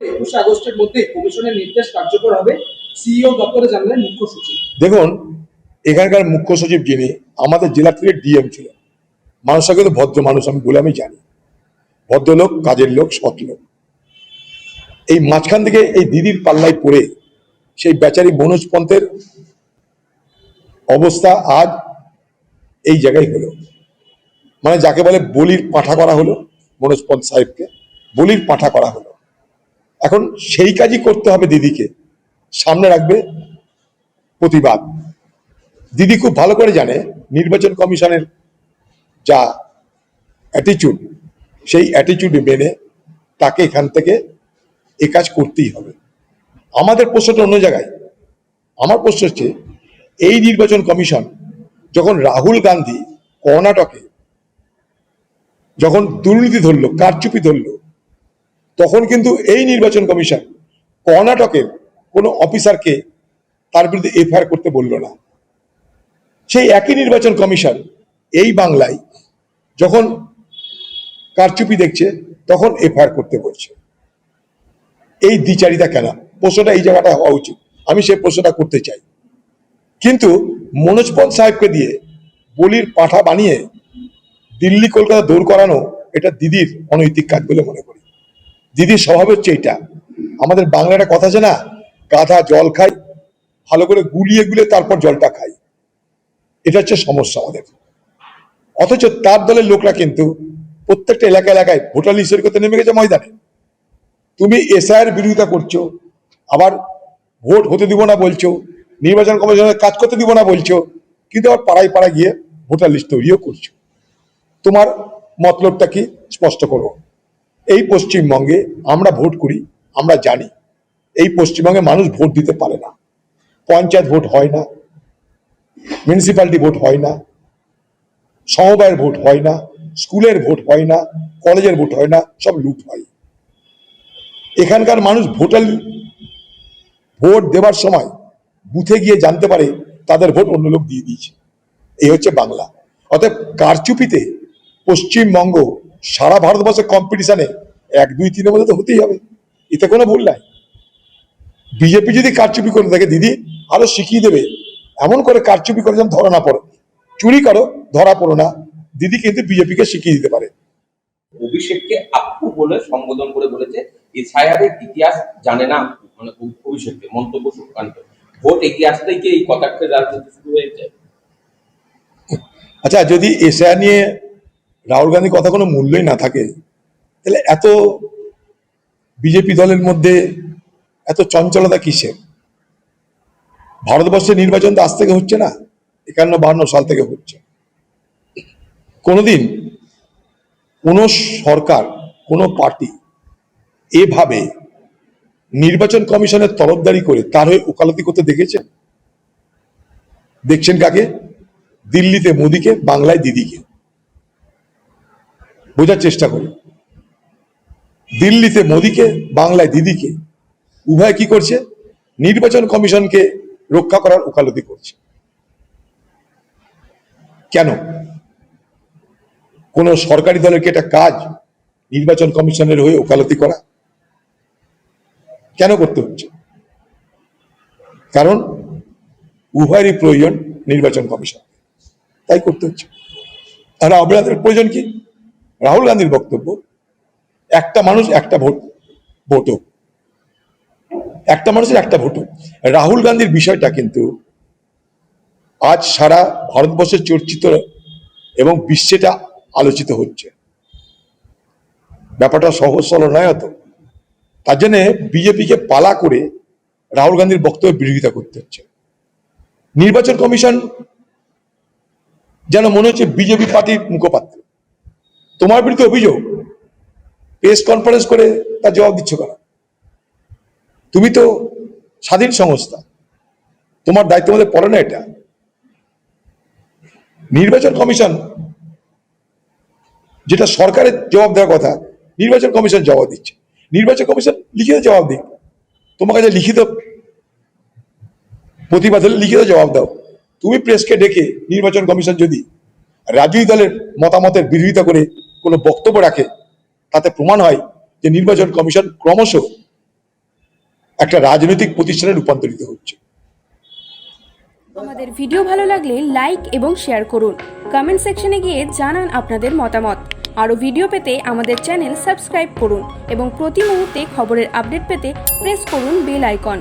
একুশে আগস্টের মধ্যে কমিশনের নির্দেশ কার্যকর হবে। সিইও দপ্তরে জানালেন মুখ্য সচিব। দেখুন, এখানকার মুখ্য সচিব যিনি, আমাদের জেলা থেকে ডিএম ছিলেন। মানুষটা কিন্তু ভদ্র মানুষ, আমি বলে আমি জানি। ভদ্রলোক, কাজের লোক, সৎ লোক। এই মাঝখান থেকে এই দিদির পাল্লায় পড়ে সেই বেচারি মনোজ পন্থের অবস্থা আজ এই জায়গায় হলো। মানে যাকে বলে বলির পাঠা করা হলো মনোজ পন্থ সাহেবকে। বলির পাঠা করা হলো। এখন সেই কাজই করতে হবে দিদিকে। সামনে রাখবে প্রতিবাদ। দিদি খুব ভালো করে জানে, নির্বাচন কমিশনের যা অ্যাটিচিউড সেই অ্যাটিচিউড মেনে তাকে এখান থেকে এ কাজ করতেই হবে। আমাদের প্রশ্নটা অন্য জায়গায়। আমার প্রশ্ন হচ্ছে, এই নির্বাচন কমিশন যখন রাহুল গান্ধী কর্ণাটকে যখন দুর্নীতি ধরলো, কারচুপি ধরলো তখন কিন্তু এই নির্বাচন কমিশন কর্ণাটকের কোনো অফিসারকে তার বিরুদ্ধে এফআইআর করতে বলল না। সেই একই নির্বাচন কমিশন এই বাংলায় যখন কারচুপি দেখছে, তখন এফআইআর করতে বলছে। এই দ্বিচারিতা কেন? প্রশ্নটা এই জায়গাটা হওয়া উচিত। আমি সেই প্রশ্নটা করতে চাই। কিন্তু মনোজ পল সাহেবকে দিয়ে বলির পাঠা বানিয়ে দিল্লি কলকাতা দৌড় করানো এটা দিদির অনৈতিক কাজ বলে মনে করি। দিদির স্বভাব হচ্ছে এটা আমাদের বাংলা একটা কথা আছে না, গাধা জল খাই, ভালো করে গুলিয়ে গুলিয়ে তারপর জলটা খাই। এটা হচ্ছে সমস্যা আমাদের। অথচ তার দলের লোকরা কিন্তু প্রত্যেকটা এলাকা এলাকায় ভোটার লিস্টের করতে নেমে গেছে ময়দানে। তুমি এসআইয়ের বিরোধিতা করছ, আবার ভোট হতে দিব না বলছো, নির্বাচন কমিশনের কাজ করতে দিব না বলছো, কিন্তু আবার পাড়ায় পাড়ায় গিয়ে ভোটার লিস্ট তৈরিও করছ। তোমার মতলবটা কি? স্পষ্ট করো। এই পশ্চিমবঙ্গে আমরা ভোট করি, আমরা জানি, এই পশ্চিমবঙ্গে মানুষ ভোট দিতে পারে না। পঞ্চায়েত ভোট হয় না মিউনিসিপ্যালিটি ভোট হয় না সমবায়ের ভোট হয় না, স্কুলের ভোট হয় না, কলেজের ভোট হয় না, সব লুট হয়। এখানকার মানুষ ভোটার ভোট দেওয়ার সময় বুথে গিয়ে জানতে পারে তাদের ভোট অন্য লোক দিয়ে দিয়েছে। এই হচ্ছে বাংলা। অতএব কারচুপিতে পশ্চিমবঙ্গ সারা ভারতবর্ষের কম্পিটিশনে এক দুই তিনের মধ্যে তো হতেই হবে। এতে কোনো ভুল নাই। বিজেপি যদি কারচুপি করে থাকে দিদি আরও শিখিয়ে দেবে। এমন করে কারচুপি করে যেন ধরা না পড়ো। চুরি করো ধরা পড়ো না। দিদি কিন্তু বিজেপিকে শিখিয়ে দিতে পারে। অভিষেককে আপু বলে সম্বোধন করে বলেছে এসআইআরের ইতিহাস জানে না মানে অভিষেককে মন্তব্য সুকান্ত। ভোট ইতিহাস থেকে এই কথাকে রাজনীতি শুরু হয়েছে? আচ্ছা যদি এশিয়া নিয়ে রাহুল গান্ধীর কথা কোনো মূল্যই না থাকে। তাহলে এত বিজেপি দলের মধ্যে এত চঞ্চলতা কিসের? ভারতবর্ষের নির্বাচন তো আজ থেকে হচ্ছে না, একান্ন বাহান্ন সাল থেকে হচ্ছে। কোনোদিন কোনো সরকার, কোনো পার্টি এভাবে নির্বাচন কমিশনের তরফদারি করে তার হয়ে ওকালতি করতে দেখেছেন? দেখছেন কাকে? দিল্লিতে মোদিকে, বাংলায় দিদিকে। বোঝার চেষ্টা করি। দিল্লিতে মোদিকে, বাংলায় দিদিকে, উভয় কি করছে? নির্বাচন কমিশনকে রক্ষা করার ওকালতি করছে। কেন? কোন সরকারি দলের কি এটা কাজ নির্বাচন কমিশনের হয়ে ওকালতি করা? কেন করতে হচ্ছে? কারণ উভয়েরই প্রয়োজন নির্বাচন কমিশন। তাই করতে হচ্ছে। আর আপনাদের প্রয়োজন কি? রাহুল গান্ধীর বক্তব্য, একটা মানুষ একটা ভোট ভোট একটা মানুষের একটা ভোট রাহুল গান্ধীর বিষয়টা কিন্তু আজ সারা ভারতবর্ষে চর্চিত এবং বিশ্বেটা আলোচিত হচ্ছে। ব্যাপারটা সহজ সরল নয় অত। তার জন্য বিজেপিকে পালা করে রাহুল গান্ধীর বক্তব্যের বিরোধিতা করতে হচ্ছে। নির্বাচন কমিশন যেন মনে হচ্ছে বিজেপি পার্টির মুখপাত্র। তোমার বিরুদ্ধে অভিযোগ। প্রেস কনফারেন্স করে তার জবাব দিচ্ছ কেন? তুমি তো স্বাধীন সংস্থা। তোমার দায়িত্ব মধ্যে পড়ে না এটা। নির্বাচন কমিশন, যেটা সরকারের জবাব দেওয়ার কথা, নির্বাচন কমিশন জবাব দিচ্ছে। নির্বাচন কমিশন লিখিত জবাব দিক। তোমার কাছে লিখিত প্রতিবাদ হলে লিখিত জবাব দাও। তুমি প্রেসকে ডেকে নির্বাচন কমিশন যদি রাজনৈতিক দলের মতামতের বিরোধিতা করে কোনো বক্তব্য রাখে, তাতে প্রমাণ হয় যে নির্বাচন কমিশন ক্রমশ একটা রাজনৈতিক প্রতিষ্ঠানে রূপান্তরিত হচ্ছে। আমাদের ভিডিও ভালো লাগলে লাইক এবং শেয়ার করুন। কমেন্ট সেকশনে গিয়ে জানান আপনাদের মতামত। আরও ভিডিও পেতে আমাদের চ্যানেল সাবস্ক্রাইব করুন এবং প্রতি মুহূর্তে খবরের আপডেট পেতে প্রেস করুন বেল আইকন।